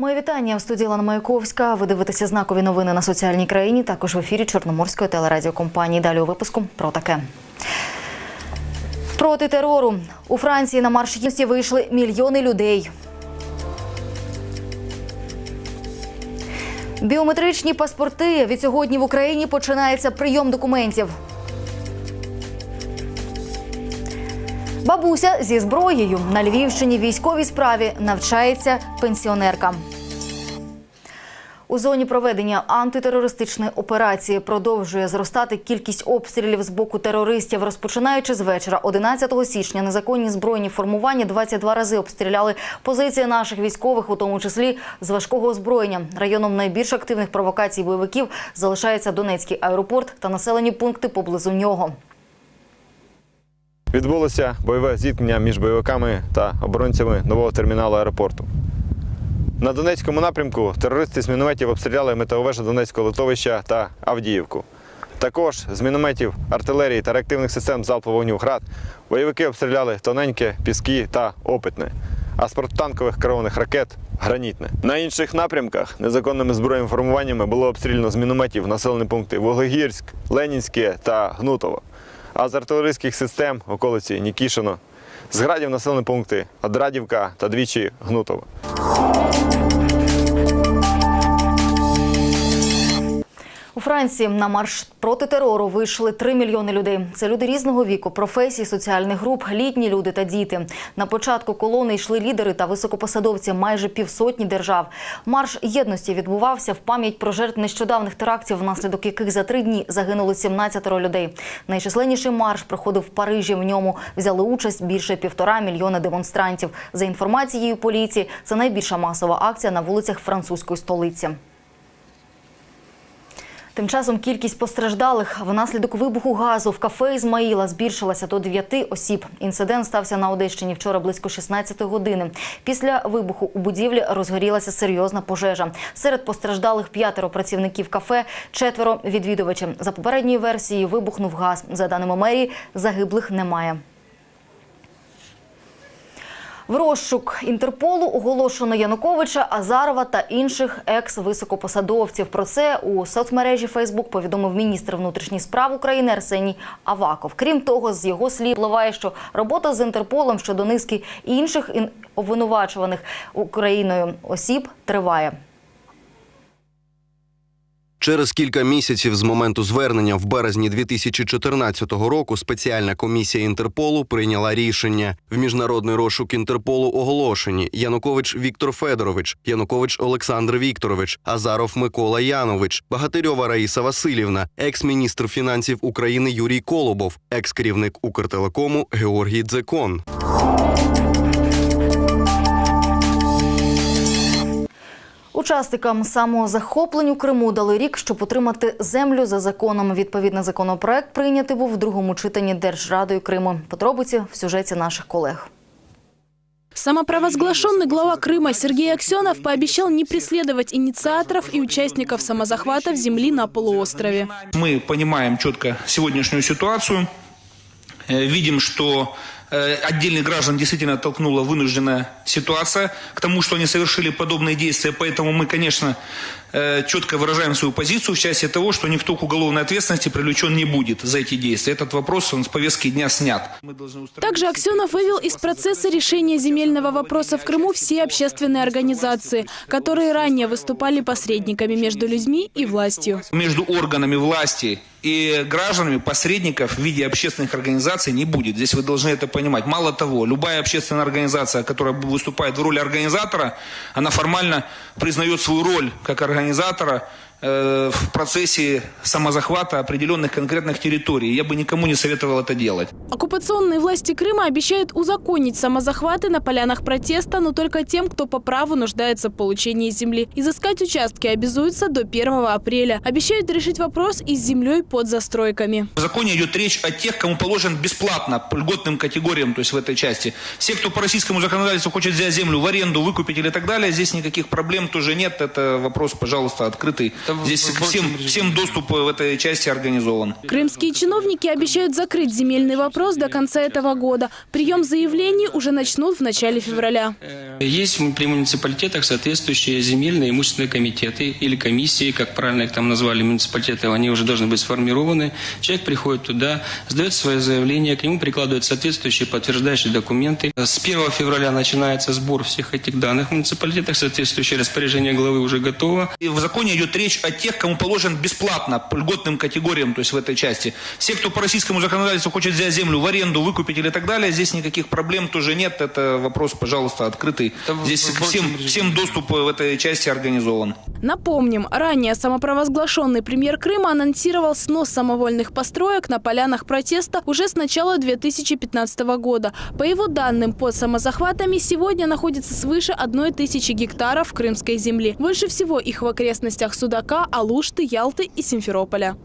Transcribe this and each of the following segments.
Моє вітання в студії Лана Маяковська. Ви дивитеся знакові новини на соціальній країні. Також в ефірі Чорноморської телерадіокомпанії. Далі у випуску про таке. Проти терору у Франції на марш єдності вийшли мільйони людей. Біометричні паспорти від сьогодні в Україні починається прийом документів. Бабуся зі зброєю на Львівщині військовій справі навчається пенсіонерка. У зоні проведення антитерористичної операції продовжує зростати кількість обстрілів з боку терористів. Розпочинаючи з вечора, 11 січня, незаконні збройні формування 22 рази обстріляли позиції наших військових, у тому числі з важкого озброєння. Районом найбільш активних провокацій бойовиків залишається Донецький аеропорт та населені пункти поблизу нього. Відбулося бойове зіткнення між бойовиками та оборонцями нового терміналу аеропорту. На Донецькому напрямку терористи з мінометів обстріляли метеовежу Донецького литовища та Авдіївку. Також з мінометів, артилерії та реактивних систем залпового вогню «Град» бойовики обстріляли тоненьке, піски та опитне, а з протитанкових керованих ракет гранітне. На інших напрямках незаконними збройними формуваннями було обстріляно з мінометів населені пункти Вологірськ, Ленінське та Гнутово. А з артилерійських систем околиці Нікішино, з градів населені пункти Адрадівка та двічі Гнутово. У Франції на марш проти терору вийшли 3 мільйони людей. Це люди різного віку, професій, соціальних груп, літні люди та діти. На початку колони йшли лідери та високопосадовці майже півсотні держав. Марш єдності відбувався в пам'ять про жертв нещодавних терактів, внаслідок яких за три дні загинули 17 людей. Найчисленніший марш проходив в Парижі. В ньому взяли участь більше півтора мільйона демонстрантів. За інформацією поліції, це найбільша масова акція на вулицях французької столиці. Тим часом кількість постраждалих внаслідок вибуху газу в кафе Ізмаїла збільшилася до 9 осіб. Інцидент стався на Одещині вчора близько 16 години. Після вибуху у будівлі розгорілася серйозна пожежа. Серед постраждалих п'ятеро працівників кафе, четверо відвідувачів. За попередньою версією вибухнув газ. За даними мерії, загиблих немає. В розшук Інтерполу оголошено Януковича, Азарова та інших екс-високопосадовців. Про це у соцмережі Фейсбук повідомив міністр внутрішніх справ України Арсеній Аваков. Крім того, з його слів впливає, що робота з Інтерполом щодо низки інших обвинувачуваних Україною осіб триває. Через кілька місяців з моменту звернення в березні 2014 року спеціальна комісія Інтерполу прийняла рішення. В міжнародний розшук Інтерполу оголошені Янукович Віктор Федорович, Янукович Олександр Вікторович, Азаров Микола Янович, Багатирьова Раїса Васильівна, екс-міністр фінансів України Юрій Колобов, екс-керівник Укртелекому Георгій Дзекон. Учасникам самозахоплень у Криму дали рік, щоб отримати землю за законом. Відповідний законопроект прийнятий був в другому читанні Держрадою Криму. Подробиці в сюжеті наших колег. Самопровозглашенный глава Крыма Сергей Аксенов пообещал не преследовать инициаторов и участников самозахватов земли на полуострове. Мы понимаем четко сегодняшнюю ситуацию, э, видим, что э, отдельных граждан действительно толкнула вынужденная ситуация к тому, что они совершили подобные действия. Поэтому мы, конечно, э, четко выражаем свою позицию в части того, что никто к уголовной ответственности привлечен не будет за эти действия. Этот вопрос он с повестки дня снят. Также Аксенов вывел из процесса решения земельного вопроса в Крыму все общественные организации, которые ранее выступали посредниками между людьми и властью. между органами власти и гражданами посредников в виде общественных организаций не будет. Здесь вы должны это понимать. Мало того, любая общественная организация, которая выступает в роли организатора, она формально признает свою роль как организатора в процессе самозахвата определенных конкретных территорий. Я бы никому не советовал это делать. Оккупационные власти Крыма обещают узаконить самозахваты на полянах протеста, но только тем, кто по праву нуждается в получении земли. Изыскать участки обязуются до 1 апреля. Обещают решить вопрос и с землей под застройками. В законе идет речь о тех, кому положен бесплатно, по льготным категориям, то есть в этой части. Все, кто по российскому законодательству хочет взять землю в аренду, выкупить или так далее, здесь никаких проблем тоже нет. Это вопрос, пожалуйста, открытый в- Здесь всем, всем доступ в этой части организован. Крымские чиновники обещают закрыть земельный вопрос до конца этого года. Прием заявлений уже начнут в начале февраля. Есть при муниципалитетах соответствующие земельные имущественные комитеты или комиссии, как правильно их там назвали, муниципалитеты, они уже должны быть сформированы. Человек приходит туда, сдает свое заявление, к нему прикладывают соответствующие подтверждающие документы. С 1 февраля начинается сбор всех этих данных в муниципалитетах, соответствующее распоряжение главы уже готово. И в законе идет речь о тех, кому положен бесплатно, по льготным категориям, то есть в этой части. Все, кто по российскому законодательству хочет взять землю в аренду, выкупить или так далее, здесь никаких проблем тоже нет. Это вопрос, пожалуйста, открытый. Это Здесь всем, всем доступ в этой части организован. Напомним, ранее самопровозглашенный премьер Крыма анонсировал снос самовольных построек на полянах протеста уже с начала 2015 года. По его данным, под самозахватами сегодня находится свыше одной тысячи гектаров крымской земли. Больше всего их в окрестностях Судака, Алушты, Ялты и Симферополя.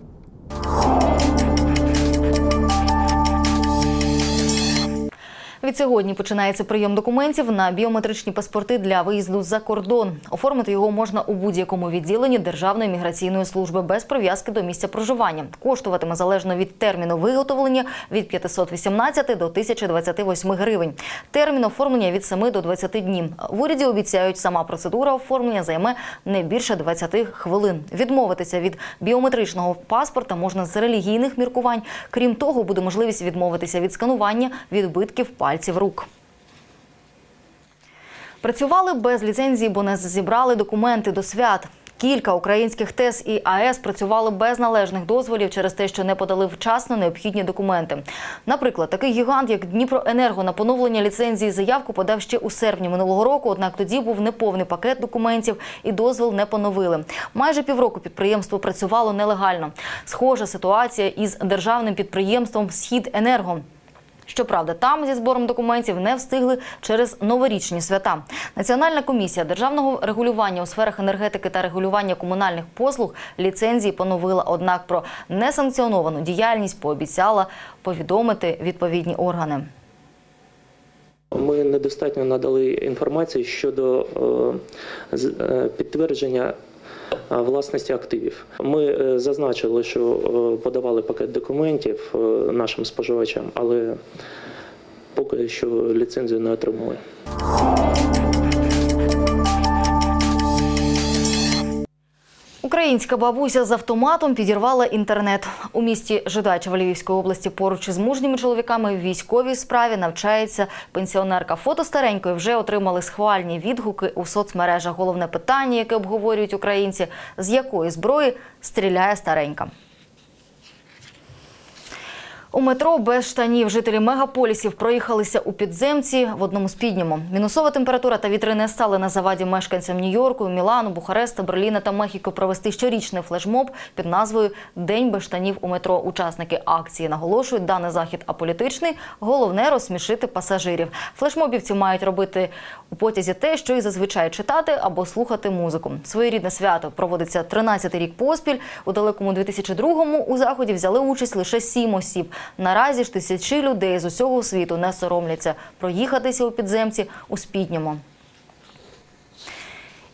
Відсьогодні починається прийом документів на біометричні паспорти для виїзду за кордон. Оформити його можна у будь-якому відділенні Державної міграційної служби без прив'язки до місця проживання. Коштуватиме залежно від терміну виготовлення від 518 до 1028 гривень. Термін оформлення від 7 до 20 днів. В уряді обіцяють, сама процедура оформлення займе не більше 20 хвилин. Відмовитися від біометричного паспорта можна з релігійних міркувань. Крім того, буде можливість відмовитися від сканування відбитків пальців рук. Працювали без ліцензії, бо не зібрали документи до свят. Кілька українських ТЕС і АЕС працювали без належних дозволів через те, що не подали вчасно необхідні документи. Наприклад, такий гігант, як Дніпроенерго, на поновлення ліцензії заявку подав ще у серпні минулого року. Однак тоді був неповний пакет документів і дозвіл не поновили. Майже півроку підприємство працювало нелегально. Схожа ситуація із державним підприємством Східенерго. Щоправда, там зі збором документів не встигли через новорічні свята. Національна комісія державного регулювання у сферах енергетики та регулювання комунальних послуг ліцензії поновила. Однак про несанкціоновану діяльність пообіцяла повідомити відповідні органи. Ми недостатньо надали інформації щодо е, е, підтвердження власності активів. Ми е, зазначили, що е, подавали пакет документів е, нашим споживачам, але поки що ліцензію не отримали. Українська бабуся з автоматом підірвала інтернет. У місті Жидачево Львівської області поруч із мужніми чоловіками в військовій справі навчається пенсіонерка. Фото старенької вже отримали схвальні відгуки у соцмережах. Головне питання, яке обговорюють українці, з якої зброї стріляє старенька. У метро без штанів жителі мегаполісів проїхалися у підземці в одному з підніму. Мінусова температура та вітри не стали на заваді мешканцям Нью-Йорку, Мілану, Бухареста, Берліна та Мехіко провести щорічний флешмоб під назвою День без штанів у метро. Учасники акції наголошують, даний захід аполітичний. Головне розсмішити пасажирів. Флешмобівці мають робити у потязі те, що і зазвичай читати або слухати музику. Своєрідне свято проводиться 13-й рік поспіль. У далекому 2002-му у заході взяли участь лише сім осіб. Наразі ж тисячі людей з усього світу не соромляться проїхатися у підземці у спідньому.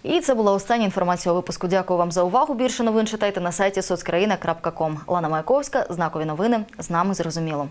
І це була остання інформація у випуску. Дякую вам за увагу. Більше новин читайте на сайті соцкраїна.ком. Лана Маяковська, знакові новини. З нами зрозуміло.